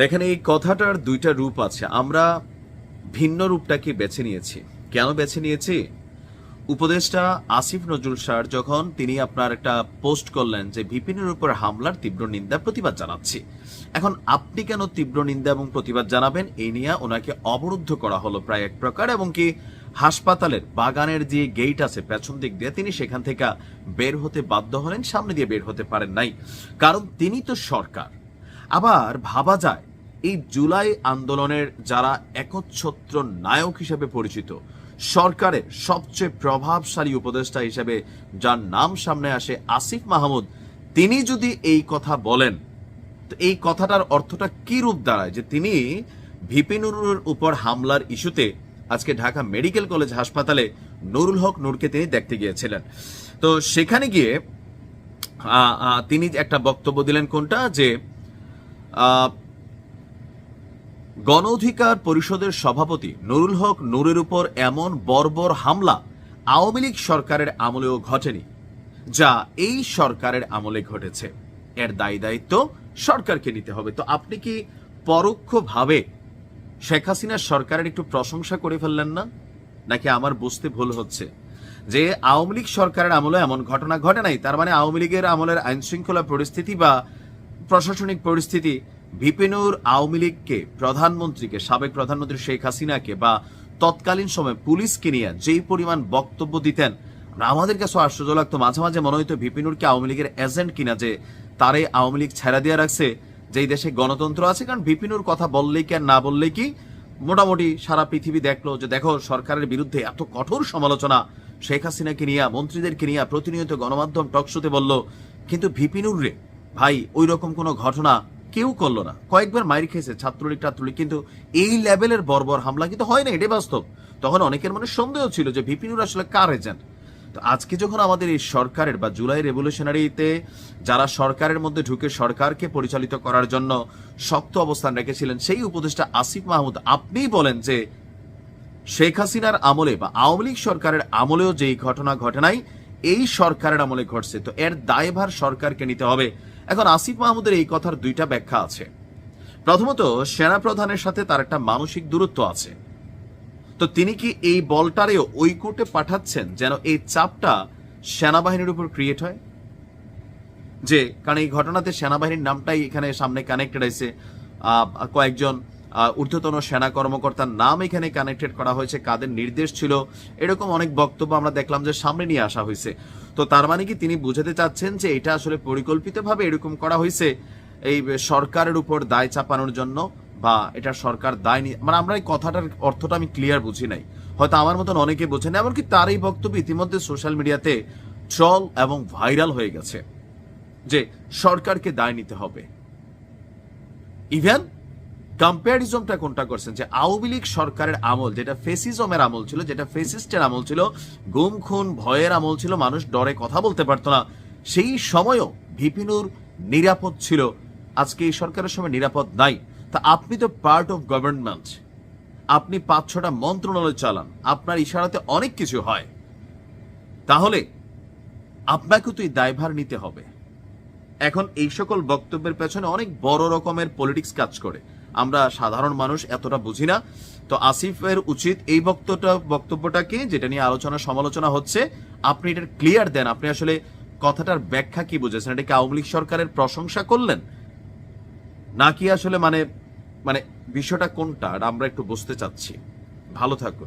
দেখেন, এই কথাটার দুইটা রূপ আছে। আমরা ভিন্ন রূপটাকে বেছে নিয়েছি। কেন বেছে নিয়েছি? উপদেষ্টা আসিফ নজরুল স্যার যখন তিনি আপনার একটা পোস্ট করলেন যে ভিপিনের উপর হামলার তীব্র নিন্দা, প্রতিবাদ জানাচ্ছি। এখন আপনি কেন তীব্র নিন্দা এবং প্রতিবাদ জানাবেন? এই নিয়ে ওনাকে অবরুদ্ধ করা হলো প্রায় এক প্রকার এবং কি হাসপাতালের বাগানের যে গেট আছে পেছন দিক দিয়ে তিনি সেখান থেকে বের হতে বাধ্য হলেন, সামনে দিয়ে বের হতে পারেন নাই। কারণ তিনি তো সরকার। আবার ভাবা যায়, এই জুলাই আন্দোলনের যারা একচ্ছত্র নায়ক হিসেবে পরিচিত, সরকারের সবচেয়ে প্রভাবশালী উপদেষ্টা হিসেবে যার নাম সামনে আসে আসিফ মাহমুদ, তিনি যদি এই কথা বলেন এই কথাটার অর্থটা কি রূপ দাঁড়ায়? যে তিনি ভিপি নুরুর উপর হামলার ইস্যুতে আজকে ঢাকা মেডিকেল কলেজ হাসপাতালে নুরুল হক নূরকে তিনি দেখতে গিয়েছিলেন। তো সেখানে গিয়ে তিনি একটা বক্তব্য দিলেন কোনটা? যে গণ অধিকার পরিষদের সভাপতি নুরুল হক নুরের উপর এমন বর্বর হামলা আওয়ামী লীগ সরকারের আমলেও ঘটেনি, যা এই সরকারের আমলে ঘটেছে। এর দায়ী দায়িত্ব সরকারকে নিতে হবে। তো আপনি কি পরোক্ষভাবে শেখ হাসিনার সরকারের একটু প্রশংসা করে ফেললেন না? নাকি আমার বুঝতে ভুল হচ্ছে? যে আওয়ামী লীগ সরকারের আমলে এমন ঘটনা ঘটে নাই, তার মানে আওয়ামী লীগের আমলের আইন শৃঙ্খলা পরিস্থিতি বা প্রশাসনিক পরিস্থিতি বিপিনুর আওয়ামী লীগকে প্রধানমন্ত্রীকে, সাবেক প্রধানমন্ত্রী শেখ হাসিনাকে বা তৎকালীন সময় পুলিশকে নিয়ে যেই পরিমাণ বক্তব্য দিতেন আমাদের কাছে আশ্চর্য লাগতো। মাঝে মাঝে মনে হইতো বিপিনুরকে আওয়ামী লীগের এজেন্ট কিনা যে তারে আওয়ামী লীগ ছেড়া দিয়ে রাখছে যে এই দেশে গণতন্ত্র আছে। কারণ বিপিনুর কথা বললেই কি আর না বললেই কি? মোটামুটি সারা পৃথিবী দেখল যে দেখো, সরকারের বিরুদ্ধে এত কঠোর সমালোচনা, শেখ হাসিনাকে নিয়ে, মন্ত্রীদেরকে নিয়ে প্রতিনিয়ত গণমাধ্যম টকশোতে বলল, কিন্তু ভিপিনুর রে ভাই ওই রকম কোনো ঘটনা কেউ করল না। কয়েকবার মাইর খেয়েছে ছাত্রলীগ টাত্রলীগ, কিন্তু এই লেভেলের বর্বর হামলা কিন্তু হয় না এটাই বাস্তব। তখন অনেকের মনে সন্দেহ ছিল যে ভিপিনুর আসলে কার এজেন্ট? তো আজকে যখন আমাদের এই সরকারের বা জুলাই রেভলিউশনারিতে যারা সরকারের মধ্যে ঢুকে সরকারকে পরিচালিত করার জন্য শক্ত অবস্থান রেখেছিলেন, সেই উপদেষ্টা আসিফ মাহমুদ, আপনিই বলেন যে শেখ হাসিনার আমলে বা আওয়ামী লীগ সরকারের আমলেও যেই ঘটনা ঘটে নাই, এই সরকারের আমলে ঘটছে। তো এর দায়ভার সরকারকে নিতে হবে। এখন আসিফ মাহমুদের এই কথার দুইটা ব্যাখ্যা আছে। প্রথমত সেনা প্রধানের সাথে তার একটা মানসিক দূরত্ব আছে। তো তিনি কি এই বলটারেও ওই কোর্টে পাঠাচ্ছেন যেন এই চাপটা সেনাবাহিনীর উপর ক্রিয়েট হয়? যে, কারণ এই ঘটনাতে সেনাবাহিনীর নামটাই এখানে সামনে কানেক্টেড হয়েছে। কয়েকজন ঊর্ধ্বতন সেনা কর্মকর্তার নাম এখানে কানেক্টেড করা হয়েছে, কাদের নির্দেশ ছিল। এরকম অনেক বক্তব্য আমরা দেখলাম যে সামনে নিয়ে আসা হয়েছে। তো তার মানে কি তিনি বুঝাতে চাচ্ছেন যে এটা আসলে পরিকল্পিতভাবে এরকম করা হয়েছে, এই সরকারের উপর দায় চাপানোর জন্য বা এটা সরকার দায় মানে আমরা এই কথাটার অর্থটা আমি ক্লিয়ার বুঝি নাই। হয়তো আমার মতন অনেকে বোঝে না এমনকি তার এই বক্তব্য ইতিমধ্যে সোশ্যাল মিডিয়াতে ট্রল এবং ভাইরাল হয়ে গেছে যে সরকারকে দায় নিতে হবে। ইভেন কম্প্যারিজমটা কোনটা করছেন? যে আওয়ামী লীগ সরকারের আমল, যেটা ফেসিজমের আমল ছিল, যেটা ফেসিস্টের আমল ছিল, গুম, খুন, ভয়ের আমল ছিল, মানুষ ডরে কথা বলতে পারতো না। সেই সময়ও ভিপিনুর নিরাপদ ছিল। আজকে এই সরকারের সময় নিরাপদ নাই। তা আপনি তো পার্ট অফ গভর্নমেন্ট আপনি পাঁচ ছটা মন্ত্রণালয় চালান। আপনার ইশারাতে অনেক কিছু হয়। তাহলে আপনাকে তো এই দায়ভার নিতে হবে। এখন এই সকল বক্তব্যের পেছনে অনেক বড় রকমের পলিটিক্স কাজ করে। আমরা সাধারণ মানুষ এতটা বুঝি না। তো আসিফের উচিত এই বক্তব্যটা, বক্তব্যটাকে, যেটা নিয়ে আলোচনা, সমালোচনা হচ্ছে, আপনি এটা ক্লিয়ার দেন। আপনি আসলে কথাটার ব্যাখ্যা কি বুঝেছেন? এটা কি আওয়ামী লীগ সরকারের প্রশংসা করলেন? নাকি আসলে মানে মানে বিষয়টা কোনটা? আমরা একটু বুঝতে চাচ্ছি। ভালো থাকুন।